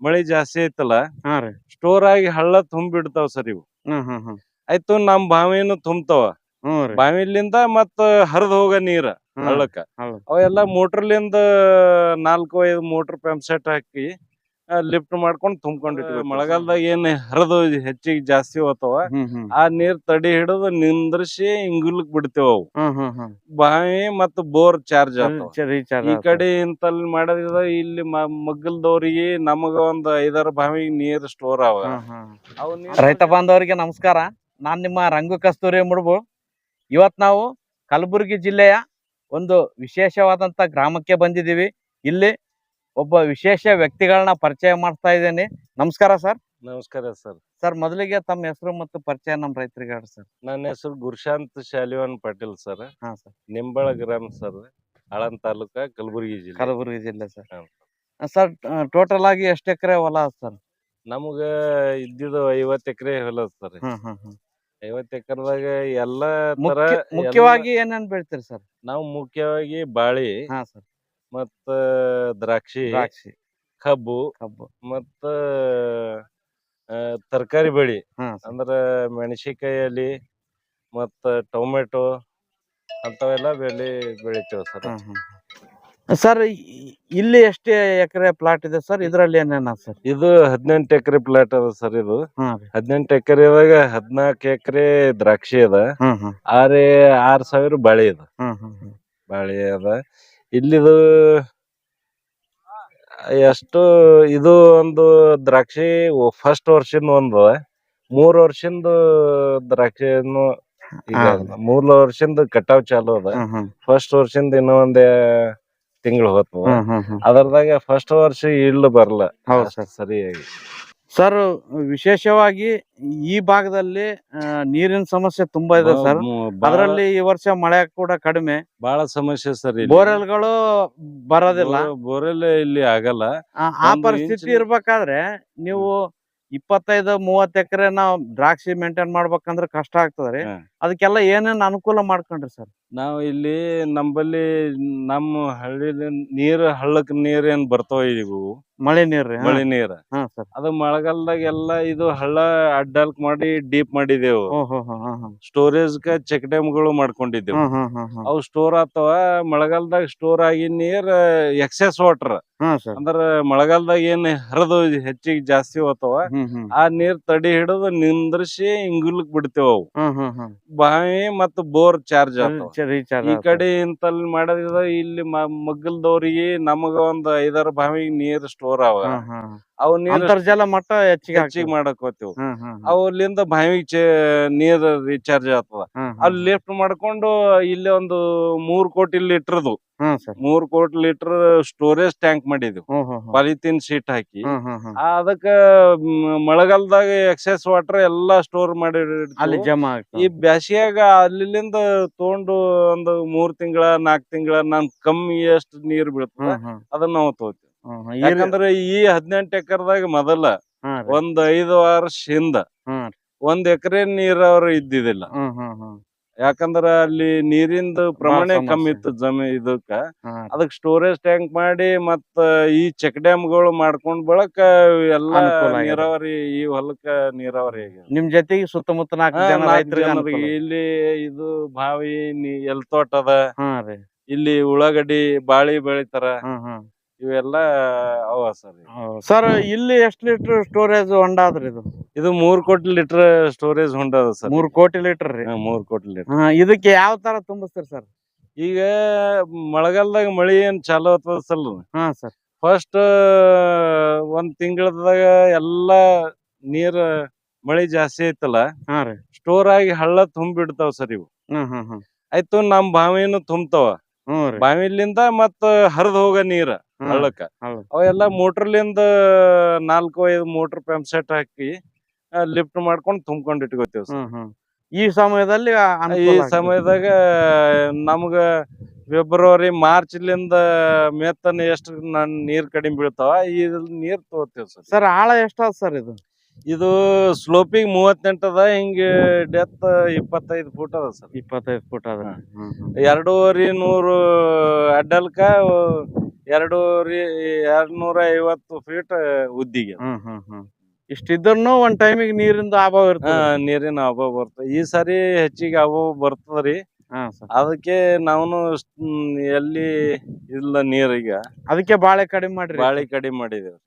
ಮಳಿ ಜಾಸ್ತಿ ಐತಲ್ಲ ಹಾ ರೀ. ಸ್ಟೋರ್ ಆಗಿ ಹಳ್ಳ ತುಂಬಿಡ್ತಾವ ಸರ್ ಇವು. ಹ್ಮ್ ಹ್ಮ್ ಹ್ಮ್. ಆಯ್ತು ನಮ್ ಬಾವಿನು ತುಂಬ್ತಾವ. ಹ್ಮ್ ರೀ. ಬಾವಿಲಿಂದ ಮತ್ತ ಹರಿದ್ ಹೋಗ ನೀರ ಹ್ಮ್. ಹಳ್ಳಕ್ಕ. ಅವೆಲ್ಲಾ ಅವೆಲ್ಲ ಮೋಟರ್ಲಿಂದ ನಾಲ್ಕು ಐದು ಮೋಟರ್ ಪಂಪ್ ಸೆಟ್ ಹಾಕಿ ಲಿಫ್ಟ್ ಮಾಡ್ಕೊಂಡು ತುಂಬ್ಕೊಂಡಿರ್ತೀವಿ ಮಳೆಗಾಲದಾಗ ಏನ್ ಹರಿದು ಹೆಚ್ಚಿಗೆ ಜಾಸ್ತಿ ಹೋಗ್ತಾವ ಆ ನೀರ್ ತಡಿ ಹಿಡಿದು ನಿಂದ್ರಿಸಿ ಇಂಗುಲ್ಕ್ ಬಿಡ್ತೇವ ಅವು. ಬಾವಿ ಮತ್ತ ಬೋರ್ ಚಾರ್ಜ್ ಈ ಕಡೆ ಇಂತಲ್ಲಿ ಮಾಡೋದ್ರಿಂದ ಇಲ್ಲಿ ಮಗ್ಗಲ್ದವ್ರಿಗೆ ನಮಗ ಒಂದ್ ಐದಾರು ಬಾವಿ ನೀರ್ ಸ್ಟೋರ್ ಅವ. ಅವು ರೈತ ಬಾಂಧವರಿಗೆ ನಮಸ್ಕಾರ. ನಾನ್ ನಿಮ್ಮ ರಂಗು ಕಸ್ತೂರಿ ಮುಡುಬು. ಇವತ್ ನಾವು ಕಲಬುರಗಿ ಜಿಲ್ಲೆಯ ಒಂದು ವಿಶೇಷವಾದಂತ ಗ್ರಾಮಕ್ಕೆ ಬಂದಿದೀವಿ ಇಲ್ಲಿ ಒಬ್ಬ ವಿಶೇಷ ವ್ಯಕ್ತಿಗಳನ್ನ ಪರಿಚಯ ಮಾಡ್ತಾ ಇದ್ದೀನಿ. ನಮಸ್ಕಾರ ಸರ್. ನಮಸ್ಕಾರ ಸರ್. ಸರ್ ಮೊದಲಿಗೆ ತಮ್ಮ ಹೆಸರು ಮತ್ತು ಪರಿಚಯ ನಮ್ಮ ರೈತರಿಗೆ ಹೇಳಿ ಸರ್. ನನ್ನ ಹೆಸರು ಗುರುಶಾಂತ್ ಶಾಲಿವಾನ್ ಪಾಟೀಲ್ ಸರ್. ಹಾ ಸರ್. ನಿಂಬಳ ಗ್ರಾಮ ಸರ್. ಆಳನ್ ತಾಲೂಕ ಕಲಬುರಗಿ ಜಿಲ್ಲೆ. ಕಲಬುರಗಿ ಜಿಲ್ಲೆ ಸರ್. ಸರ್ ಟೋಟಲ್ ಆಗಿ ಎಷ್ಟು ಎಕರೆ ಹೊಲ ಸರ್? ನಮಗ ಇದ್ದಿದ್ದು ಐವತ್ ಎಕರೆ ಹೊಲ ಸರ್. ಹ್ಮ್ ಹ್ಮ್ ಹ್ಮ್ ಐವತ್ ಎಕರೆದಾಗ ಎಲ್ಲಾ ತರ ಮುಖ್ಯ ಮುಖ್ಯವಾಗಿ ಏನೇನ್ ಬೆಳಿತೀರಿ ಸರ್? ನಾವು ಮುಖ್ಯವಾಗಿ ಬಾಳಿ ಹಾ ಸರ್. ಮತ್ತ ದ್ರಾಕ್ಷಿ ದ್ರಾಕ್ಷಿ ಕಬ್ಬು ಕಬ್ಬು. ಮತ್ತ ತರಕಾರಿ ಬೆಳಿ. ಅಂದ್ರೆ ಮೆಣಸಿನಕಾಯಿ ಅಂದ್ರ ಮೆಣಸಿನಕಾಯಲ್ಲಿ ಮತ್ತ ಟೊಮೆಟೊ ಅಂತವೆಲ್ಲ ಬೆಳಿ ಬೆಳಿತೇವೆ ಸರ್. ಸರ್ ಇಲ್ಲಿ ಎಷ್ಟು ಎಕರೆ ಪ್ಲಾಟ್ ಇದೆ ಸರ್? ಇದರಲ್ಲಿ ಏನೇನ ಸರ್? ಇದು ಹದಿನೆಂಟು ಎಕರೆ ಪ್ಲಾಟ್ ಅದ ಸರ್ ಇದು. ಹದಿನೆಂಟು ಎಕರೆದಾಗ ಹದಿನಾಲ್ಕು ಎಕರೆ ದ್ರಾಕ್ಷಿ ಅದ. ಆರೆ ಆರೇ ಸಾವಿರ ಬಾಳೆ ಅದ. ಬಾಳಿ ಅದ. ಇಲ್ಲಿದು ಎಷ್ಟು ಇದು ಒಂದು ದ್ರಾಕ್ಷಿ ಫಸ್ಟ್ ವರ್ಷದ ಒಂದು ಮೂರ್ ವರ್ಷದಿಂದ ದ್ರಾಕ್ಷಿ ಏನು ಹೌದು. ಮೂರ್ ವರ್ಷದಿಂದ ಕಟಾವ್ ಚಾಲು ಅದ. ಫಸ್ಟ್ ವರ್ಷದಿಂದ ಇನ್ನೂ ಒಂದ್ ತಿಂಗಳು ಹೋಗ್ತದ ಹ್ಮ್ ಅದ್ರದಾಗ ಫಸ್ಟ್ ವರ್ಷ ಇಳ್ಳು ಬರಲ್ಲ ಸರಿಯಾಗಿ. ಸರ್ ವಿಶೇಷವಾಗಿ ಈ ಭಾಗದಲ್ಲಿ ನೀರಿನ ಸಮಸ್ಯೆ ತುಂಬಾ ಇದೆ ಸರ್ ಅದರಲ್ಲಿ ಈ ವರ್ಷ ಮಳೆ ಕೂಡ ಕಡಿಮೆ. ಬಹಳ ಸಮಸ್ಯೆ ಸರ್. ಬೋರ್ವೆಲ್ಗಳು ಬರೋದಿಲ್ಲ. ಬೋರ್ವೆಲ್ ಬೋರೆಲ್ ಇಲ್ಲಿ ಆಗಲ್ಲ. ಆ, ಪರಿಸ್ಥಿತಿ ಇರ್ಬೇಕಾದ್ರೆ ನೀವು ಇಪ್ಪತ್ತೈದು ಮೂವತ್ ಎಕರೆ ನಾವು ದ್ರಾಕ್ಷಿ ಮೇಂಟೈನ್ ಮಾಡ್ಬೇಕಂದ್ರೆ ಕಷ್ಟ ಆಗ್ತದ್ರಿ. ಅದಕ್ಕೆಲ್ಲ ಏನೇನ್ ಅನುಕೂಲ ಮಾಡ್ಕೊಂಡ್ರಿ ಸರ್ ನಾವು ಇಲ್ಲಿ ನಂಬಲ್ಲಿ ನಮ್ಮ ಹಳ್ಳಿ ನೀರ್ ಹಳ್ಳಕ್ ನೀರ್ ಏನ್ ಬರ್ತಾವ ಇವು? ಮಳೆ ನೀರ್ರಿ ಮಳೆ ನೀರ್. ಹಾ ಸರ್. ಅದು ಮಳೆಗಾಲದಾಗ ಎಲ್ಲಾ ಇದು ಹಳ್ಳ ಅಡ್ಡಲ್ಕ್ ಮಾಡಿ ಡೀಪ್ ಮಾಡಿದೆವು. ಸ್ಟೋರೇಜ್ ಕ ಚೆಕ್ ಡ್ಯಾಮ್ಗಳು ಮಾಡ್ಕೊಂಡಿದ್ದೆವು ಅವು ಸ್ಟೋರ್ ಆತವ ಮಳೆಗಾಲದಾಗ ಸ್ಟೋರ್ ಆಗಿ ನೀರ್ ಎಕ್ಸೆಸ್ ವಾಟರ್. ಅಂದ್ರ ಮಳೆಗಾಲದಾಗ ಏನ್ ಹರಿದು ಹೆಚ್ಚಿಗೆ ಜಾಸ್ತಿ ಹೋಗ್ತಾವ ಆ ನೀರ್ ತಡಿ ಹಿಡಿದು ನಿಂದ್ರಿಸಿ ಇಂಗುಲ್ಕ್ ಬಿಡ್ತೇವ ಅವು. ಬಾವಿ ಮತ್ತ ಬೋರ್ ಚಾರ್ಜ್ ಆಗ್ತಾವ. ರೀಚಾರ್ಜ್ ಈ ಕಡೆ ಇಂತಲ್ಲಿ ಮಾಡೋದ್ರಿಂದ ಇಲ್ಲಿ ಮಗ್ಗಲ್ದವ್ರಿಗೆ ನಮಗ ಒಂದ್ ಐದಾರು ಬಾವಿ ನೀರ್ ಸ್ಟೋರ್ ಅವ. ಅವು ಅಂತರ್ಜಲ ಮಟ್ಟ ಹೆಚ್ಚಿಗೆ ಹೆಚ್ಚಿಗೆ. ಮಾಡಕ್ ಹೋಗ್ತೇವ್. ಅವಲ್ಲಿಂದ ಬಾವಿಗೆ ನೀರ್ ರೀಚಾರ್ಜ್ ಆಗ್ತದ. ಅಲ್ಲಿ ಲಿಫ್ಟ್ ಮಾಡ್ಕೊಂಡು ಇಲ್ಲಿ ಒಂದು ಮೂರ್ ಕೋಟಿ ಲೀಟರ್ದು ಅದು ಮೂರ್ ಕೋಟಿ ಲೀಟರ್ ಸ್ಟೋರೇಜ್ ಟ್ಯಾಂಕ್ ಮಾಡಿದ್ವಿ ಪಾಲಿಥಿನ್ ಶೀಟ್ ಹಾಕಿ. ಅದಕ್ಕ ಮಳೆಗಾಲದಾಗ ಎಕ್ಸೆಸ್ ವಾಟರ್ ಎಲ್ಲಾ ಸ್ಟೋರ್ ಮಾಡಿ. ಅಲ್ಲಿ ಜಮಾ ಈ ಬ್ಯಾಸಿಯಾಗ ಅಲ್ಲಿಂದ ತಗೊಂಡು ಒಂದು ಮೂರ್ ತಿಂಗಳ ನಾಕ್ ತಿಂಗಳ ನಾನ್ ಕಮ್ಮಿ ಎಷ್ಟು ನೀರ್ ಬೀಳ್ತದ ಅದನ್ನ ನಾವು ತಗೋತೀವಿ ಯಾಕಂದ್ರೆ ಈ ಹದಿನೆಂಟು ಎಕರ್ದಾಗ ಮೊದಲ. ಒಂದ್ ಐದು ವರ್ಷ ಹಿಂದ ಒಂದ್ ಎಕರೆ ನೀರಾವರಿ ಇದ್ದಿದಿಲ್ಲ. ಯಾಕಂದ್ರ ಅಲ್ಲಿ ನೀರಿಂದು ಪ್ರಮಾಣ ಕಮ್ಮಿ ಇತ್ತು ಜಮೀನ್ ಇದಕ್ಕ. ಅದಕ್ ಸ್ಟೋರೇಜ್ ಟ್ಯಾಂಕ್ ಮಾಡಿ ಮತ್ತ ಈ ಚೆಕ್ ಡ್ಯಾಮ್ಗಳು ಮಾಡ್ಕೊಂಡ್ ಬಳಕ ಎಲ್ಲಾ ನೀರಾವರಿ ಈ ಹೊಲಕ್ಕ ನೀರಾವರಿ ನಿಮ್ ಜೊತೆಗೆ ಸುತ್ತಮುತ್ತ. ಇಲ್ಲಿ ಇದು ಬಾವಿ ಎಲ್ ತೋಟ ಅದ. ಇಲ್ಲಿ ಉಳ್ಳಾಗಡ್ಡಿ ಬಾಳಿ ಬೆಳಿತಾರ. ಇವೆಲ್ಲ ಅವ ಸರ್ ಸರ್ ಇಲ್ಲಿ ಎಷ್ಟು ಲೀಟರ್ ಸ್ಟೋರೇಜ್ ಹೊಂಡ ಅದ್ರಿ ಇದು? ಇದು ಮೂರ್ ಕೋಟಿ ಲೀಟರ್ ಸ್ಟೋರೇಜ್ ಹೊಂಡ ಅದ ಸರ್. ಮೂರ್ ಕೋಟಿ ಲೀಟರ್ ರೀ? ಮೂರ್ ಕೋಟಿ ಲೀಟರ್ ಇದಕ್ಕೆ ಯಾವ ತರ ತುಂಬಿಸ್ತೀರಿ ಸರ್? ಈಗ ಮಳೆಗಾಲದಾಗ ಮಳಿ ಏನ್ ಚಾಲು ಆಗ್ತದ ಸಲ್ ಹಾ ಸರ್. ಫಸ್ಟ್ ಒಂದ್ ತಿಂಗಳದಾಗ ಎಲ್ಲಾ ನೀರ್ ಮಳಿ ಜಾಸ್ತಿ ಐತಲ್ಲ? ಸ್ಟೋರ್ ಆಗಿ ಹಳ್ಳ ತುಂಬಿಡ್ತಾವ ಸರ್ ಇವು. ಆಯ್ತು ನಮ್ ಬಾವಿನು ತುಂಬ್ತಾವ. ಬಾವಿಲಿಂದ ಮತ್ತ ಹರಿದ್ ಹೋಗ ನೀರ್. ಹಳ್ಳಕ್ಕ. ಅವೆಲ್ಲ ಮೋಟರ್ಲಿಂದ ನಾಲ್ಕು ಐದು ಮೋಟರ್ ಪಂಪ್ ಸೆಟ್ ಹಾಕಿ ಲಿಫ್ಟ್ ಮಾಡ್ಕೊಂಡು ತುಂಬ್ಕೊಂಡ್ ಇಟ್ಕೋತೇವ್ ಈ ಸಮಯದಲ್ಲಿ ಈ. ಸಮಯದಾಗ ನಮ್ಗ ಫೆಬ್ರವರಿ ಮಾರ್ಚ್ ಲಿಂದ ತನ ಎಷ್ಟು ನನ್ ನೀರ್ ಕಡಿಮೆ ಬೀಳ್ತಾವ ಈ ನೀರ್ ತಗೋತೀವಿ ಸರ್. ಸರ್ ಆಳ ಎಷ್ಟಾದ್ ಸರ್ ಇದು? ಇದು ಸ್ಲೋಪಿಂಗ್ ಮೂವತ್ತೆಂಟು ಅದ ಹಿಂಗ ಡೆತ್ ಇಪ್ಪತ್ತೈದು ಫೂಟ್ ಅದ ಸರ್. ಇಪ್ಪತ್ತೈದು ಫೂಟ್ ಅದ. ಎರಡೂವರೆ ನೂರು ಅಡ್ಡಲ್ಕ ಎರಡೂವರೆ ಎರಡ್ನೂರ ಐವತ್ತು ಫೀಟ್ ಉದ್ದಿಗೆ ಇಷ್ಟಿದ್ರು ಒಂದ್ ಟೈಮಿಗೆ ನೀರಿಂದ ಅಭಾವ ಇರ್ತದೆ. ನೀರಿನ ಅಭಾವ ಬರ್ತದೆ. ಈ ಸಾರಿ ಹೆಚ್ಚಿಗೆ ಅಭಾವ ಬರ್ತದ್ರಿ ಅದಕ್ಕೆ ನಾವು ಎಲ್ಲಿ ಇಲ್ಲ ನೀರೀಗ. ಅದಕ್ಕೆ ಬಾಳೆ ಕಡಿಮೆ ಮಾಡ್ರಿ. ಬಾಳೆ ಕಡಿಮೆ ಮಾಡಿದೇವ್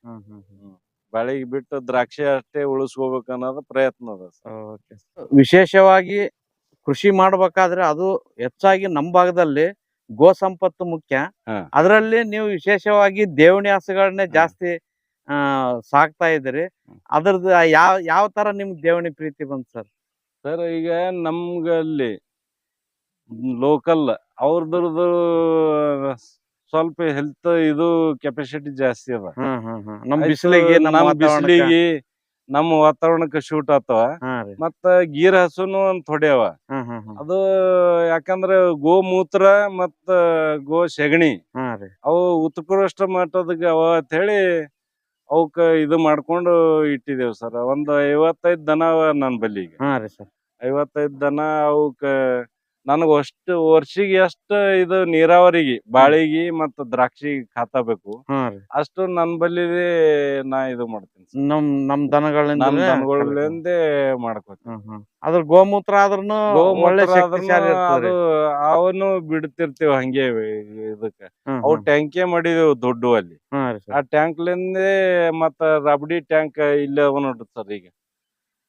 ಹ್ಮ್ ಹ್ಮ್ ಹ್ಮ್ ಬಾಳಿಗೆ ಬಿಟ್ಟು ದ್ರಾಕ್ಷಿ ಅಷ್ಟೇ ಉಳಿಸ್ಕೋಬೇಕು ಅನ್ನೋದು ಪ್ರಯತ್ನ ಅದ ಸರ್. ವಿಶೇಷವಾಗಿ ಕೃಷಿ ಮಾಡ್ಬೇಕಾದ್ರೆ ಅದು ಹೆಚ್ಚಾಗಿ ನಮ್ಮ ಭಾಗದಲ್ಲಿ ಗೋ ಸಂಪತ್ತು ಮುಖ್ಯ. ಹಾ. ಅದರಲ್ಲಿ ನೀವು ವಿಶೇಷವಾಗಿ ದೇವಣಿ ಹಸುಗಳನ್ನೇ ಜಾಸ್ತಿ ಆ ಸಾಕ್ತಾ ಇದ್ರಿ ಅದ್ರದ್ದು ಯಾವ ಯಾವ ತರ ನಿಮ್ಗೆ ದೇವಣಿ ಪ್ರೀತಿ ಬಂತು ಸರ್? ಸರ್ ಈಗ ನಮ್ಗಲ್ಲಿ ಲೋಕಲ್ ಅವ್ರದ್ದು ಸ್ವಲ್ಪ ಹೆಲ್ತ್ ಇದು ಕೆಪಾಸಿಟಿ ಜಾಸ್ತಿ ಅದ. ನಮ್ ಬಿಸಿಲಿಗೆ ನಮ್ಮ ಬಿಸಿಲಿಗೆ ನಮ್ಮ ವಾತಾವರಣಕ್ಕೆ ಶೂಟ್ ಆತವ. ಮತ್ತ ಗೀರ್ ಹಸುನು ಒಂದ್ ಹ್ಮ್ ಅದು ಯಾಕಂದ್ರ ಗೋಮೂತ್ರ ಮತ್ತ ಗೋ ಸೆಗಣಿ ಅವು ಉತ್ಕೃಷ್ಟ ಮಟ್ಟದ ಅವ ಅಂತ ಹೇಳಿ ಅವಕ್ಕ ಇದು ಮಾಡ್ಕೊಂಡು ಇಟ್ಟಿದೇವ್ ಸರ್. ಒಂದ್ ಐವತ್ತೈದ್ ದನ ಅವ ನನ್ ಬಲ್ಲಿಗೆ. ಐವತ್ತೈದ್ ದನ ಅವಕ್ಕ ನನಗ ಅಷ್ಟು ವರ್ಷಿಗೆ ಎಷ್ಟ ಇದು ನೀರಾವರಿಗೆ ಬಾಳಿಗೆ ಮತ್ತ ದ್ರಾಕ್ಷಿ ರೀ. ಅಷ್ಟು ನನ್ ಬಲ್ಲಿ ನಾ ಇದು ಮಾಡ್ತೀನಿ. ನಮ್ ನಮ್ ದನಗಳಿಂದ ಮಾಡ್ಕೋತೀನಿ. ಅದ್ರ ಗೋಮೂತ್ರ ಆದ್ರೂನು ಅದು ಅವನು ಬಿಡ್ತಿರ್ತೀವಿ ಹಂಗೆ ಇದಕ್ಕ. ಅವು ಟ್ಯಾಂಕೆ ಮಾಡಿದೇವು ದೊಡ್ಡ ಅಲ್ಲಿ. ಆ ಟ್ಯಾಂಕ್ ಟ್ಯಾಂಕ್ಲಿಂದೇ ಮತ್ತ ರಬಡಿ ಟ್ಯಾಂಕ್ ಇಲ್ಲೇ ಅವ ನೋಡ್ರಿ ಸರ್ ಈಗ.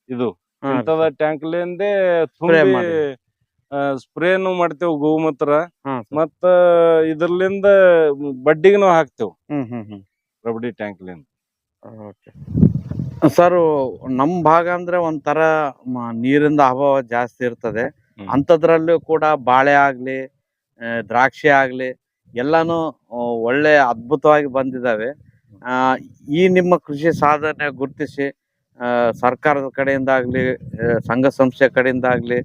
ಇದು ಟ್ಯಾಂಕ್ ಇಂಥದ. ಟ್ಯಾಂಕ್ಲಿಂದೇ Spray ತುಂಬಿ. ಸ್ಪ್ರೇನು ಮಾಡ್ತೇವ್ ಗೋಮೂತ್ರ. ಮತ್ತ ಇದ್ರಲಿಂದ ಬಡ್ಡಿಗೂ ಹಾಕ್ತೇವ್. ಹ್ಮ್ ಹ್ಮ್ ಹ್ಮ್. ರಬಡಿ ಟ್ಯಾಂಕ್ಲಿಂದ. ಓಕೆ. ಸರ್ ನಮ್ಮ ಭಾಗ ಅಂದ್ರೆ ಒಂಥರ ನೀರಿಂದ ಅಭಾವ ಜಾಸ್ತಿ ಇರ್ತದೆ. ಅಂತದ್ರಲ್ಲೂ ಅಂಥದ್ರಲ್ಲೂ ಕೂಡ ಬಾಳೆ ಆಗ್ಲಿ ದ್ರಾಕ್ಷಿ ಆಗ್ಲಿ ಎಲ್ಲಾನು ಒಳ್ಳೆ ಅದ್ಭುತವಾಗಿ ಬಂದಿದ್ದಾವೆ ಆ, ಈ ನಿಮ್ಮ ಕೃಷಿ ಸಾಧನೆ ಗುರುತಿಸಿ ಸರ್ಕಾರದ ಕಡೆಯಿಂದ ಆಗ್ಲಿ ಸಂಘ ಸಂಸ್ಥೆ ಕಡೆಯಿಂದ ಆಗ್ಲಿ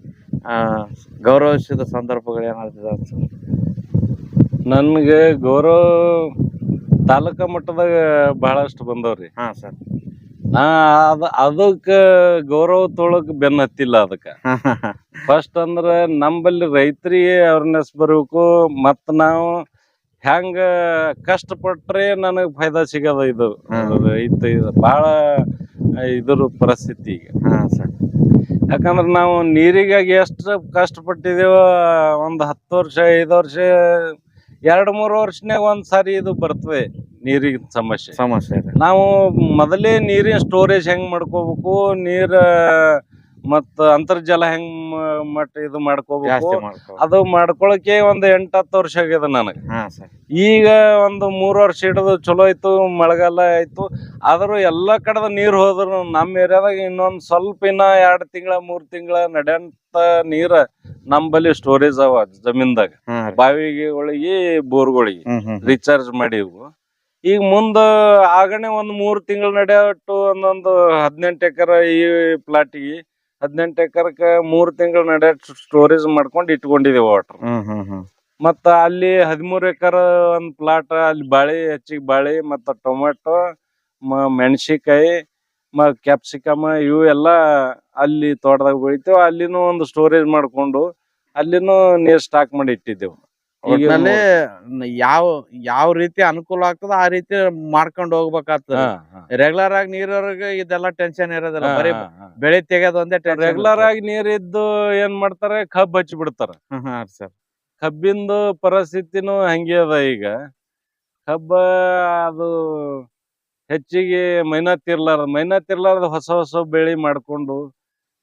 ಗೌರವಿಸಿದ ಸಂದರ್ಭಗಳು ಏನಾದ್ರು ಅಂತ? ನನಗೆ ಗೌರವ ತಾಲೂಕಾ ಮಟ್ಟದಾಗ ಬಹಳಷ್ಟು ಬಂದವ್ರಿ. ಹಾ ಸರ್. ನಾ ಅದ ಅದಕ್ಕ ಗೌರವ ತೊಳಕ್ ಬೆನ್ನ ಹತ್ತಿಲ್ಲ ಅದಕ್ಕ. ಫಸ್ಟ್ ಅಂದ್ರೆ ನಂಬಲ್ಲಿ ರೈತರಿಗೆ ಅವೇರ್ನೆಸ್ ಬರಬೇಕು ಮತ್ ನಾವು ಹೆಂಗ ಕಷ್ಟಪಟ್ರೆ ನನಗೆ ಫಾಯ್ದಾ ಸಿಗದ ಇದು. ಇದು ಬಹಳ ಇದ್ರ ಪರಿಸ್ಥಿತಿ ಈಗ. ಹಾ ಸರ್. ಯಾಕಂದ್ರ ನಾವು ನೀರಿಗಾಗಿ ಎಷ್ಟು ಕಷ್ಟಪಟ್ಟಿದ್ದೇವೋ ಒಂದು ಹತ್ತು ವರ್ಷ ಐದು ವರ್ಷ ಎರಡು ಮೂರು ವರ್ಷನಾಗ ಒಂದು ಸಾರಿ ಇದು ಬರ್ತದೆ ನೀರಿನ ಸಮಸ್ಯೆ. ಸಮಸ್ಯೆ ಇದೆ. ನಾವು ಮೊದಲೇ ನೀರಿನ ಸ್ಟೋರೇಜ್ ಹೆಂಗೆ ಮಾಡ್ಕೋಬೇಕು? ನೀರ ಮತ್ತ ಅಂತರ್ಜಲ ಹೆಂಗ್ ಮಟ್ಟ ಇದು ಮಾಡ್ಕೋಬೇಕು? ಅದು ಮಾಡ್ಕೊಳಕ್ಕೆ ಒಂದ್ ಎಂಟ್ ಹತ್ತು ವರ್ಷ ಆಗ್ಯದ ನನಗ. ಈಗ ಒಂದು ಮೂರ್ ವರ್ಷ ಹಿಡಿದು ಚಲೋ ಆಯ್ತು ಮಳೆಗಾಲ ಆಯ್ತು. ಆದ್ರೂ ಎಲ್ಲಾ ಕಡೆದ ನೀರ್ ಹೋದ್ರು ನಮ್ಮ ಏರಿಯಾದಾಗ ಇನ್ನೊಂದ್ ಸ್ವಲ್ಪ ಇನ್ನ ಎರಡ್ ತಿಂಗಳ ಮೂರ್ ತಿಂಗಳ ನಡೆಯಂತ ನೀರ ನಮ್ಮಲ್ಲಿ ಸ್ಟೋರೇಜ್ ಅವ ಜಮೀನ್ದಾಗ. ಬಾವಿಗಳಿಗೆ ಬೋರ್ಗಳಿಗೆ ರೀಚಾರ್ಜ್ ಮಾಡಿದ್ವು ಈಗ ಮುಂದ ಆಗಣೆ ಒಂದ್ ಮೂರ್ ತಿಂಗಳ ನಡೆಯಟ್ಟು ಒಂದೊಂದು ಹದಿನೆಂಟು ಎಕರೆ ಈ ಪ್ಲಾಟಿಗೆ ಹದಿನೆಂಟು ಎಕರೆಕ ಮೂರ್ ತಿಂಗಳ ನಡೆ ಸ್ಟೋರೇಜ್ ಮಾಡ್ಕೊಂಡು ಇಟ್ಕೊಂಡಿದೀವಿ ವಾಟರ್ ಮತ್ತು ಅಲ್ಲಿ ಹದಿಮೂರ್ ಎಕರೆ ಒಂದ್ ಪ್ಲಾಟ್ ಅಲ್ಲಿ ಬಾಳೆ ಹೆಚ್ಚಿಗೆ ಬಾಳೆ ಮತ್ತ ಟೊಮೆಟೊ ಮ ಮೆಣಸಿಕಾಯಿ ಮ ಕ್ಯಾಪ್ಸಿಕಮ್ ಇವು ಎಲ್ಲಾ ಅಲ್ಲಿ ತೋಟದಾಗ ಬೆಳಿತೇವೆ. ಅಲ್ಲಿನೂ ಒಂದು ಸ್ಟೋರೇಜ್ ಮಾಡ್ಕೊಂಡು ಅಲ್ಲಿನೂ ನೀರ್ ಸ್ಟಾಕ್ ಮಾಡಿ ಇಟ್ಟಿದ್ದೆವು. ಒಟ್ನಲ್ಲಿ ಯಾವ ಯಾವ ರೀತಿ ಅನುಕೂಲ ಆಗ್ತದ ಆ ರೀತಿ ಮಾಡ್ಕೊಂಡ್ ಹೋಗ್ಬೇಕಾಗ್ತದೆ. ರೆಗ್ಯುಲರ್ ಆಗಿ ನೀರವ್ರಿಗೆ ಇದೆಲ್ಲ ಟೆನ್ಷನ್ ಇರೋದಿಲ್ಲ. ಬರೀ. ಬೆಳೆ ತೆಗೆಯೋದು ಒಂದೇ ಟೆನ್ಷನ್ ರೆಗ್ಯುಲರ್ ಆಗಿ ನೀರಿದ್ದು ಏನ್ ಮಾಡ್ತಾರೆ? ಕಬ್ಬ್ ಹಚ್ಚಿ ಬಿಡ್ತಾರ ಸರ್. ಕಬ್ಬಿಂದು ಪರಿಸ್ಥಿತಿನೂ ಹಂಗೆ ಅದ ಈಗ. ಕಬ್ಬ ಅದು ಹೆಚ್ಚಿಗೆ ಮೈನಾತ್ ತಿರ್ಲಾರ ಮೈನಾತ್ ಇರ್ಲಾರ್ದ ಹೊಸ ಹೊಸ ಬೆಳಿ ಮಾಡ್ಕೊಂಡು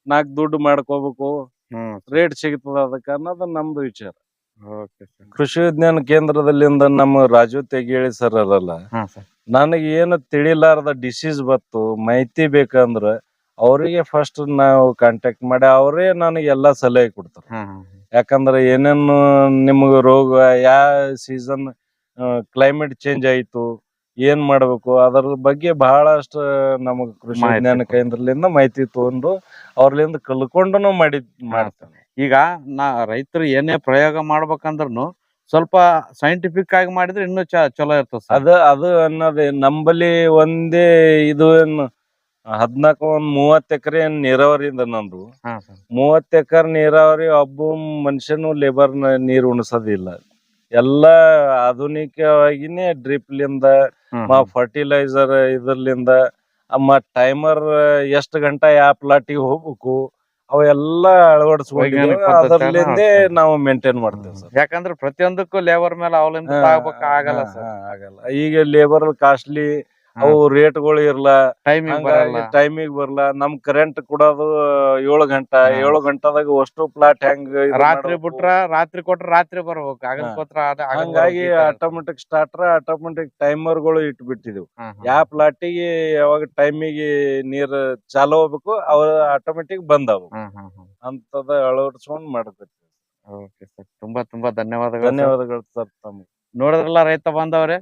ನಾಲ್ಕು ದುಡ್ಡು ಮಾಡ್ಕೋಬೇಕು. ಹ್ಮ್ ರೇಟ್ ಸಿಗ್ತದ ಅದಕ್ಕೆ ಅನ್ನೋದು ನಮ್ದು ವಿಚಾರ. ಕೃಷಿ ವಿಜ್ಞಾನ ಕೇಂದ್ರದಲ್ಲಿಂದ ನಮ್ಮ ರಾಜು ತೆಗೇಳಿ ಸರ್. ಅರಲ್ಲ ನನಗ ಏನು ತಿಳಿಲಾರದ ಡಿಸೀಸ್ ಬತ್ತು ಮಾಹಿತಿ ಬೇಕಂದ್ರ ಅವರಿಗೆ ಫಸ್ಟ್ ನಾವು ಕಾಂಟ್ಯಾಕ್ಟ್ ಮಾಡಿ ಅವರೇ ನನಗೆ ಎಲ್ಲಾ ಸಲಹೆ ಕೊಡ್ತಾರೆ. ಯಾಕಂದ್ರ ಯಾಕಂದ್ರೆ ಏನೇನು ನಿಮಗೆ ರೋಗ ಯಾವ ಸೀಸನ್ ಕ್ಲೈಮೇಟ್ ಚೇಂಜ್ ಆಯ್ತು ಏನ್ ಮಾಡ್ಬೇಕು ಅದರ ಬಗ್ಗೆ ಬಹಳಷ್ಟು ನಮಗ್ ಕೃಷಿ ವಿಜ್ಞಾನ ಕೇಂದ್ರದಿಂದ ಮಾಹಿತಿ ತಗೊಂಡು ಅವ್ರಲಿಂದ ಕಲ್ಕೊಂಡನು ಮಾಡಿ ಮಾಡ್ತಾನೆ ಈಗ ನಾ ರೈತರು ಏನೇ ಪ್ರಯೋಗ ಮಾಡ್ಬೇಕಂದ್ರೂ ಸ್ವಲ್ಪ ಸೈಂಟಿಫಿಕ್ ಆಗಿ ಮಾಡಿದ್ರೆ ಇನ್ನೂ ಚ ಚಲೋ ಇರ್ತದೆ ಸರ್. ಅದ ಅದು ಅನ್ನೋದೇ ನಂಬಲ್ಲಿ ಒಂದೇ ಇದು ಏನು ಹದ್ನಾಲ್ಕು ಒಂದ್ ಮೂವತ್ತ್ ಎಕರೆ ನೀರಾವರಿಯಿಂದ ನಂದು ಹಾ ಸರ್. ಮೂವತ್ತ್ ಎಕರೆ ನೀರಾವರಿ ಒಬ್ಬ ಮನುಷ್ಯನು ಲೇಬರ್ ನೀರ್ ಉಣಿಸೋದಿಲ್ಲ. ಎಲ್ಲ ಆಧುನಿಕವಾಗಿನೇ ಡ್ರಿಪ್ಲಿಂದ ಫರ್ಟಿಲೈಸರ್ ಇದ್ರಲಿಂದ ಅಮ್ಮ ಟೈಮರ್ ಎಷ್ಟು ಗಂಟೆ ಯಾವ ಪ್ಲಾಟಿಗೆ ಹೋಗ್ಬೇಕು. ಅವೆಲ್ಲಾ ಅಳವಡಿಸ್ಕೊಂಡಿದ್ದೇವೆ. ವೈಜ್ಞಾನಿಕ ಪದ್ಧತಿಯನ್ನ. ನಾವು ಮೇಂಟೈನ್ ಮಾಡ್ತೇವೆ ಸರ್. ಯಾಕಂದ್ರೆ ಪ್ರತಿಯೊಂದಕ್ಕೂ ಲೇಬರ್ ಮೇಲೆ ಅವಲಂಬಿತ ಆಗಬೇಕಾಗಲ್ಲ ಸರ್. ಆಗಲ್ಲ. ಈಗ ಲೇಬರ್ ಕಾಸ್ಟ್ಲಿ ಅವು ರೇಟ್ಗಳು ಇರ್ಲ ಟೈಮಿಂಗ್ ಬರಲ್ಲ ನಮ್ ಕರೆಂಟ್ ಕೊಡೋದು ಏಳು ಗಂಟೆ. ಏಳು ಗಂಟೆದಾಗ ಅಷ್ಟು ಪ್ಲಾಟ್ ಹೆಂಗ್ ರಾತ್ರಿ? ಬಿಟ್ರ ರಾತ್ರಿ ಕೊಟ್ರ ರಾತ್ರಿ ಬರ್ಬೇಕು ಹಂಗಾಗಿ. ಆಟೋಮೆಟಿಕ್ ಸ್ಟಾರ್ಟರ್ ಆಟೋಮೆಟಿಕ್ ಟೈಮರ್ಗಳು ಇಟ್ಬಿಟ್ಟಿದೆವು. ಯಾವ ಪ್ಲಾಟಿಗೆ ಯಾವಾಗ ಟೈಮಿಗೆ ನೀರ್ ಚಾಲು ಹೋಗ್ಬೇಕು ಅವ ಆಟೋಮೆಟಿಕ್ ಬಂದವು. ಅಂತದ ಅಳವಡಿಸ್ಕೊಂಡ್ ಮಾಡ್ಬೇಕು ಓಕೆ ಸರ್ ತುಂಬಾ ತುಂಬಾ ಧನ್ಯವಾದಗಳು. ಧನ್ಯವಾದಗಳು ಸರ್ ತಮ್ಗೆ ನೋಡಿದ್ರಲ್ಲ ರೈತ ಬಾಂಧವರೇ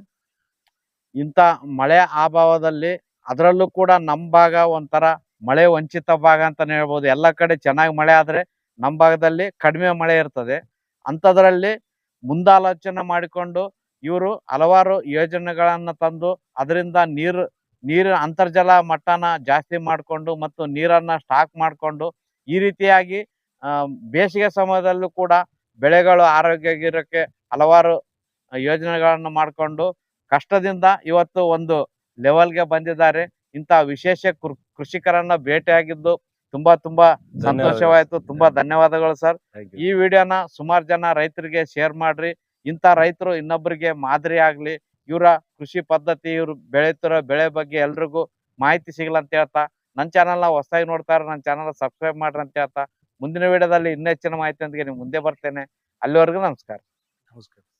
ಇಂಥ ಮಳೆ ಅಭಾವದಲ್ಲಿ ಅದರಲ್ಲೂ ಕೂಡ ನಮ್ಮ ಭಾಗ ಒಂಥರ ಮಳೆ ವಂಚಿತ ಭಾಗ ಅಂತಾನೆ ಹೇಳ್ಬೋದು. ಎಲ್ಲ ಕಡೆ ಚೆನ್ನಾಗಿ ಮಳೆ ಆದ್ರೆ ನಮ್ಮ ಭಾಗದಲ್ಲಿ ಕಡಿಮೆ ಮಳೆ ಇರ್ತದೆ. ಅಂಥದ್ರಲ್ಲಿ ಮುಂದಾಲೋಚನೆ ಮಾಡಿಕೊಂಡು ಇವರು ಹಲವಾರು ಯೋಜನೆಗಳನ್ನು ತಂದು ಅದರಿಂದ ನೀರು ನೀರು ಅಂತರ್ಜಲ ಮಟ್ಟನ ಜಾಸ್ತಿ ಮಾಡಿಕೊಂಡು ಮತ್ತು ನೀರನ್ನ ಸ್ಟಾಕ್ ಮಾಡಿಕೊಂಡು ಈ ರೀತಿಯಾಗಿ ಬೇಸಿಗೆ ಸಮಯದಲ್ಲೂ ಕೂಡ ಬೆಳೆಗಳು ಆರೋಗ್ಯವಾಗಿರೋಕ್ಕೆ ಹಲವಾರು ಯೋಜನೆಗಳನ್ನು ಮಾಡಿಕೊಂಡು ಕಷ್ಟದಿಂದ ಇವತ್ತು ಒಂದು ಲೆವೆಲ್ಗೆ ಬಂದಿದ್ದಾರೆ. ಇಂಥ ವಿಶೇಷ ಕೃಷಿಕರನ್ನ ಭೇಟಿಯಾಗಿದ್ದು ತುಂಬಾ ತುಂಬಾ ಸಂತೋಷವಾಯ್ತು. ತುಂಬಾ ಧನ್ಯವಾದಗಳು ಸರ್. ಈ ವಿಡಿಯೋನ ಸುಮಾರು ಜನ ರೈತರಿಗೆ ಶೇರ್ ಮಾಡ್ರಿ. ಇಂಥ ರೈತರು ಇನ್ನೊಬ್ಬರಿಗೆ ಮಾದರಿ ಆಗ್ಲಿ ಇವರ ಕೃಷಿ ಪದ್ಧತಿ ಇವ್ರು ಬೆಳೀತಿರೋ ಬೆಳೆ ಬಗ್ಗೆ ಎಲ್ರಿಗೂ ಮಾಹಿತಿ ಸಿಗಲ್ಲ ಅಂತ ಹೇಳ್ತಾ ನನ್ನ ಚಾನಲ್ನ ಹೊಸದಾಗಿ ನೋಡ್ತಾ ನನ್ನ ಚಾನಲ್ ಸಬ್ಸ್ಕ್ರೈಬ್ ಮಾಡ್ರಿ ಅಂತ ಹೇಳ್ತಾ ಮುಂದಿನ ವಿಡಿಯೋದಲ್ಲಿ ಇನ್ನೂ ಹೆಚ್ಚಿನ ಮಾಹಿತಿಯೊಂದಿಗೆ ನಿಮ್ಗೆ ಮುಂದೆ ಬರ್ತೇನೆ. ಅಲ್ಲಿವರೆಗೂ ನಮಸ್ಕಾರ. ನಮಸ್ಕಾರ.